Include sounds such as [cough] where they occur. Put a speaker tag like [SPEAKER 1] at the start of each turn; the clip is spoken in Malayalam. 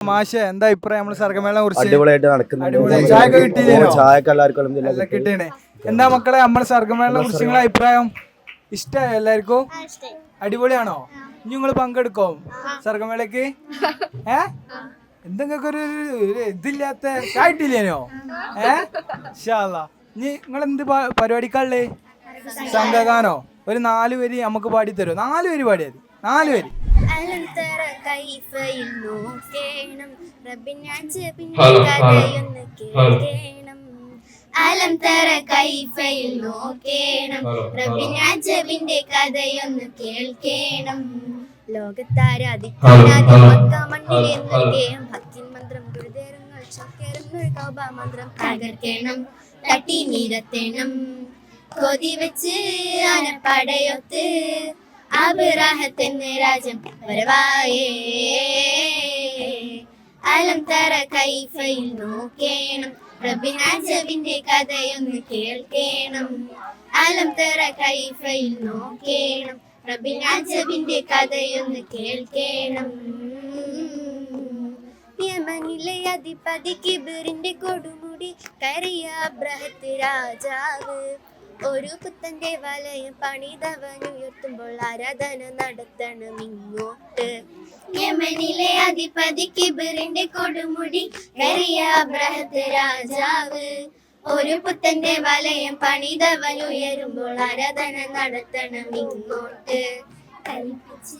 [SPEAKER 1] മാഷ എന്താ അഭിപ്രായം നമ്മൾ സർഗമേളനെ കുറിച്ച്?
[SPEAKER 2] അടിപൊളിയായിട്ട് നടക്കുന്നുണ്ട്.
[SPEAKER 1] അടിപൊളി. ചായയൊക്കെ കിട്ടിയില്ലേനോ?
[SPEAKER 2] ഓ, എല്ലാവർക്കും
[SPEAKER 1] നല്ല കിട്ടണേ എന്താ മക്കളെ നമ്മളെ സർഗമേളനെ കുറിച്ച് നിങ്ങളെ അഭിപ്രായം? ഇഷ്ടമായോ എല്ലാവർക്കും? അടിപൊളിയാണോ? ഇനി നിങ്ങൾ പങ്കെടുക്കോ സർഗമേളക്ക് [laughs] ഏ? എന്തെങ്കിലും ഒരു ഒരു ഇതില്ലാത്ത ആയിട്ടില്ലേനോ ഏ? ഷാല്ല ഇനി നിങ്ങൾ എന്ത് പരിപാടിക്കാളേ സംഘഗാനോ. ഒരു നാല് വരി നമുക്ക് പാടി തരുമോ നാല് വരി പാടിയത് നാല് വരി.
[SPEAKER 3] അലം തറ കൈഫയിൽ നോക്കേണം പിന്നെ കഥയൊന്ന് കേൾക്കേണം. കൈഫയിൽ നോക്കേണം. റബ്ബിനാച്ച് കഥയൊന്ന് കേൾക്കേണം.
[SPEAKER 4] Hello, hello.
[SPEAKER 3] എന്നൊക്കെയും ഭക്തിൻ മന്ത്രം ഗുരുദേരങ്ങൾ തകർക്കണം തട്ടി നിരത്തേണം. കൊതി വെച്ച് ആനപ്പടയൊത്ത് അബിറാഹത്തിന് രാജ്യം വരവായേ. അലം തറ കൈഫയിൽ നോക്കേണം. റബിനാജവിന്റെ കഥയൊന്ന് കേൾക്കേണം. അലം തറ കൈഫയിൽ നോക്കേണം. റബിനാജവിന്റെ കഥയൊന്ന് കേൾക്കേണം. യമനിലെ അധിപതി കിബിറിന്റെ കൊടുമുടി കറിയ അബ്രഹത്ത് രാജാവ്. ഒരു പുത്തന്റെ വലയം പണിതവനുയർത്തുമ്പോൾ ആരാധന നടത്തണം ഇങ്ങോട്ട്. യമനിലെ അധിപതി കിബിറിന്റെ കൊടുമുടി കറിയ അബ്രഹത്ത് രാജാവ്. ഒരു പുത്തന്റെ വലയം പണിതവനുയരുമ്പോൾ ആരാധന നടത്തണം ഇങ്ങോട്ട്. കൽപ്പിച്ച്